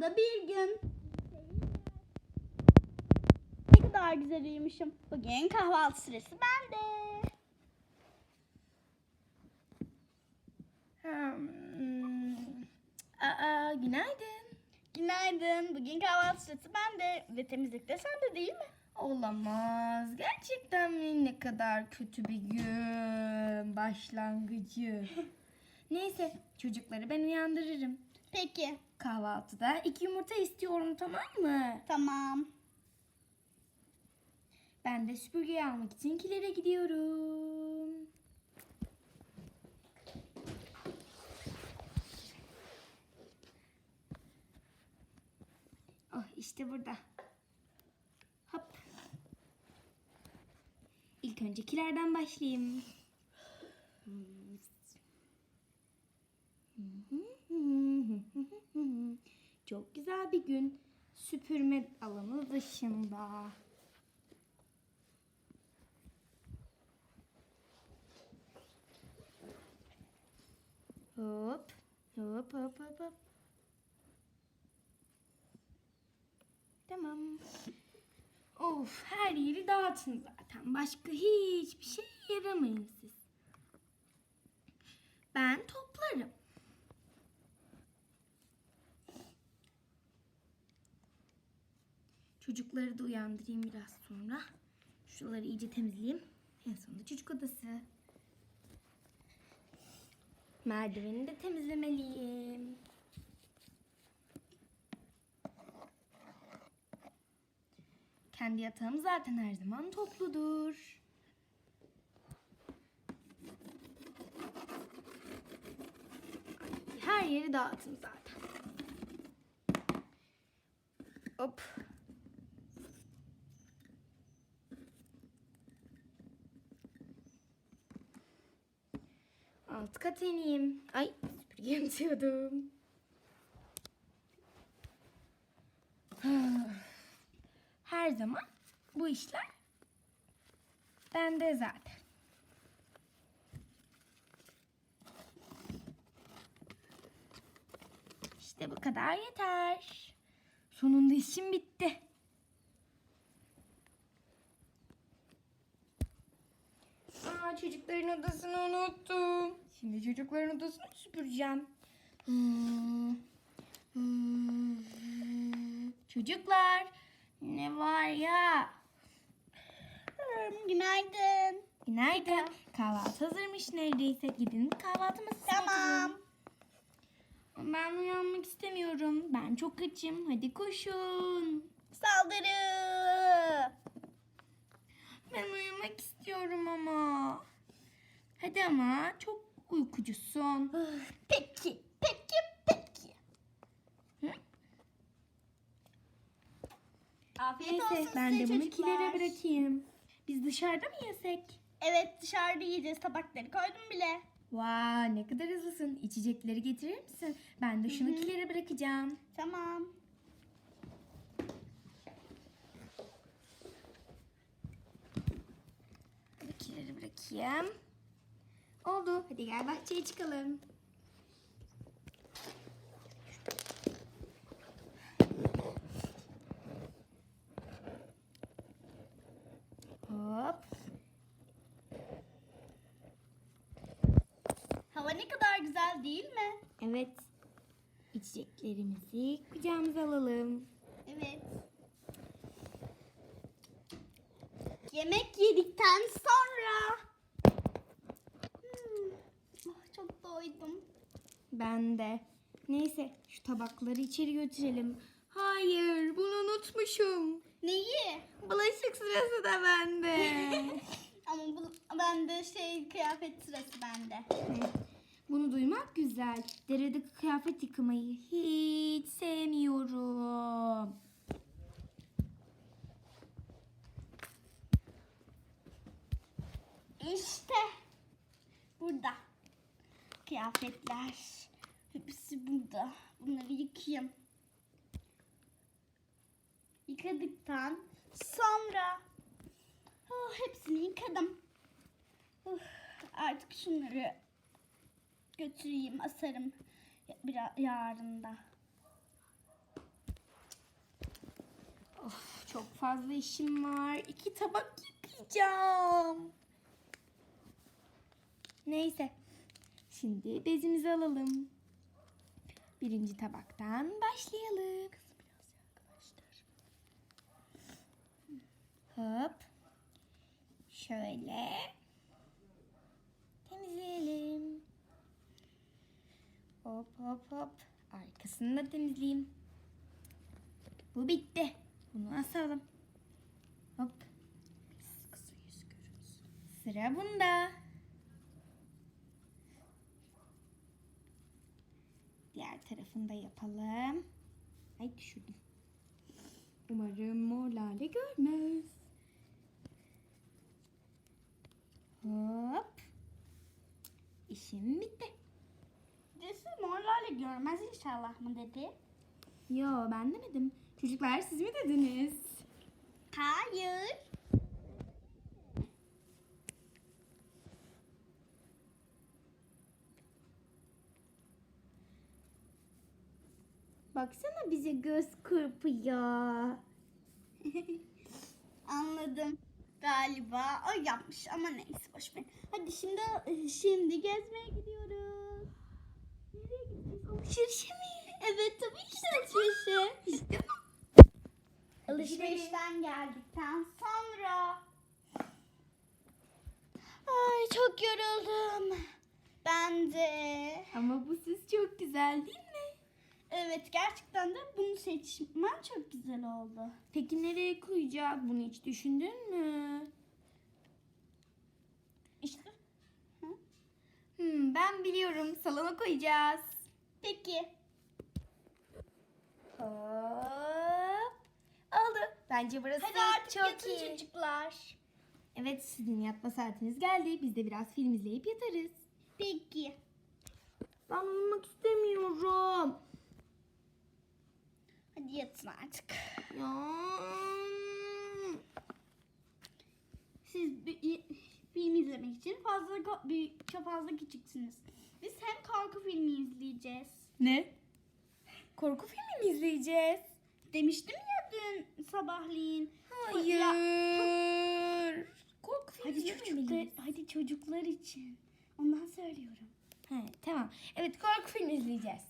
da bir gün. Ne kadar güzel uyumuşum. Bugün kahvaltı süresi bende. Hmm. Aa, günaydın. Günaydın. Bugün kahvaltı süresi bende. Ve temizlik de sende değil mi? Olamaz. Gerçekten mi? Ne kadar kötü bir gün başlangıcı. Neyse çocukları ben uyandırırım. Peki. Kahvaltıda iki yumurta istiyorum tamam mı? Tamam. Ben de süpürgeyi almak için kilere gidiyorum. Oh işte burada. Hop. İlk önce kilerden başlayayım. Çok güzel bir gün. Süpürme alanı dışında. Hop. Hop hop hop hop. Tamam. Of her yeri dağıtın zaten. Başka hiçbir şey yaramayın siz. Ben toplarım. Çocukları da uyandırayım biraz sonra. Şuraları iyice temizleyeyim. En sonunda çocuk odası. Merdiveni de temizlemeliyim. Kendi yatağım zaten her zaman topludur. Her yeri dağıtın zaten. Hop. Kat ineyim. Ay süpürge unutuyordum. Her zaman bu işler bende zaten. İşte bu kadar yeter. Sonunda işim bitti. Aa, çocukların odasını unuttum. Şimdi çocukların odasını süpüreceğim. Hmm. Hmm. Çocuklar ne var ya? Hmm, Günaydın. Günaydın. Kahvaltı hazırmış neredeyse. Gidin kahvaltımızı Tamam. Ben uyanmak istemiyorum. Ben çok açım. Hadi koşun. Saldırı. Ben uyumak istiyorum ama. Hadi ama çok uykucusun. Peki. Peki. Peki. Hı? Afiyet Neyse olsun ben size de bunu çocuklar. kilere bırakayım. Biz dışarıda mı yesek? Evet dışarıda yiyeceğiz. Tabakları koydum bile. Vay ne kadar hızlısın. İçecekleri getirir misin? Ben de şunu kilere bırakacağım. Tamam. Kilere bırakayım. Oldu. Hadi gel bahçeye çıkalım. Hop. Hava ne kadar güzel değil mi? Evet. İçeceklerimizi kucağımıza alalım. Evet. Yemek yedikten sonra. Hmm, ah, çok doydum. Ben de. Neyse şu tabakları içeri götürelim. Hayır bunu unutmuşum. Neyi? Bulaşık sırası da bende. Ama bu, bende şey kıyafet sırası bende. Bunu duymak güzel. Derede kıyafet yıkamayı hiç sevmiyorum. İşte burada. Kıyafetler. Hepsi burada. Bunları yıkayayım. Yıkadıktan sonra oh, hepsini yıkadım. Uf, artık şunları götüreyim, asarım biraz yarın da. Of, çok fazla işim var. İki tabak yıkayacağım. Neyse. Şimdi bezimizi alalım. Birinci tabaktan başlayalım. Hop. Şöyle. Temizleyelim. Hop hop hop. Arkasını da temizleyeyim. Bu bitti. Bunu asalım. Hop. Sıra bunda. Diğer tarafını da yapalım. Ay düşürdüm. Umarım mor lale görmez. Hop. İşim bitti. Birisi morlarla görmez inşallah mı dedi? Yo ben demedim. Çocuklar siz mi dediniz? Hayır. Baksana bize göz kırpıyor. Anladım. Galiba o yapmış ama neyse boş ver. Hadi şimdi şimdi gezmeye gidiyoruz. Nereye gidiyoruz? Alışverişe mi? Evet tabii ki de alışverişe. İşte Alışverişten geldikten sonra. Ay çok yoruldum. Ben de. Ama bu süs çok güzel değil mi? Evet gerçekten de bunu seçmem çok güzel oldu. Peki nereye koyacağız? Bunu hiç düşündün mü? İşte Hmm, ben biliyorum. Salona koyacağız. peki. Hop. Oldu. Bence burası Hadi artık çok yatın iyi. çocuklar. Evet sizin yatma saatiniz geldi. Biz de biraz film izleyip yatarız. Peki. Ben uyumak istemiyorum. Hadi yatın artık. Ya. Siz bir, film izlemek için fazla bir, çok fazla küçüksünüz. Biz hem korku filmi izleyeceğiz. Ne? Korku filmi mi izleyeceğiz? Demiştim ya dün sabahleyin. Hayır. Korku filmi Hadi çocuklar, hadi çocuklar için. Ondan söylüyorum. He, tamam. Evet korku filmi izleyeceğiz.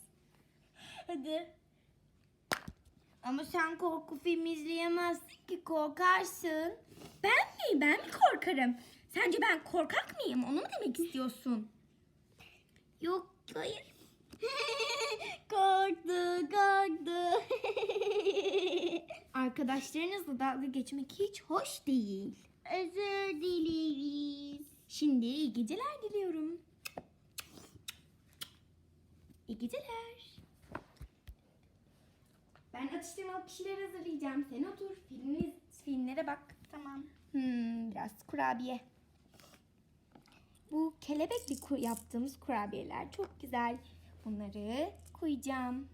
Hadi. Ama sen korku filmi izleyemezsin ki korkarsın. Ben mi? Ben mi korkarım? Sence ben korkak mıyım? Onu mu demek istiyorsun? Yok hayır. korktu, korktu. Arkadaşlarınızla dalga geçmek hiç hoş değil. Özür dileriz. Şimdi iyi geceler diliyorum. İyi geceler. Ben atıştırmalık bir şeyler hazırlayacağım. Sen otur. Filmi, filmlere bak. Tamam. Hmm, biraz kurabiye. Bu kelebekli yaptığımız kurabiyeler çok güzel. Bunları koyacağım.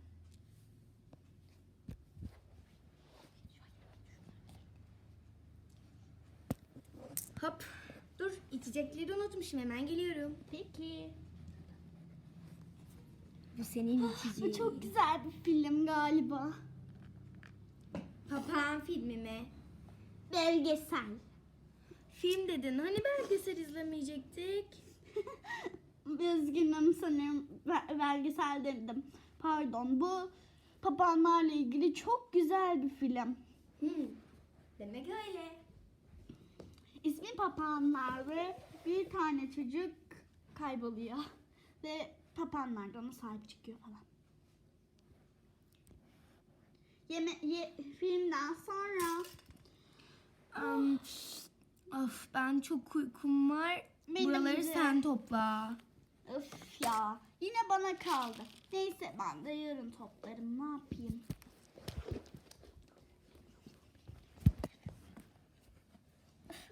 Hop. Dur içecekleri unutmuşum hemen geliyorum. Peki. Bu senin içeceğin. Bu çok güzel bir film galiba. Papağan filmi mi? Belgesel. Film dedin. Hani belgesel izlemeyecektik? Üzgünüm sanırım be- belgesel dedim. Pardon bu papağanlarla ilgili çok güzel bir film. Hmm. Demek öyle. İsmi Papağanlar ve bir tane çocuk kayboluyor. Ve papağanlar da ona sahip çıkıyor falan. Yeme ye- filmden sonra Um, of ben çok uykum var. Benim Buraları de. sen topla. öf ya yine bana kaldı. Neyse ben de yarın toplarım ne yapayım.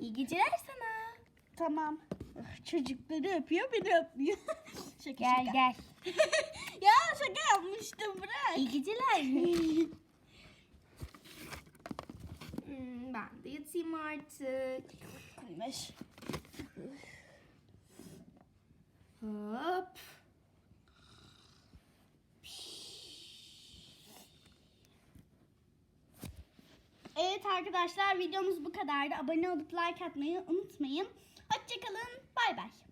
İyi geceler sana. Tamam. Çocukları öpüyor beni öpmüyor. şaka Gel şaka. gel. ya şaka yapmıştım bırak. İyi geceler. Hmm, ben de yatayım artık. Beş. Hop. Evet arkadaşlar videomuz bu kadardı. Abone olup like atmayı unutmayın. Hoşçakalın. Bay bay.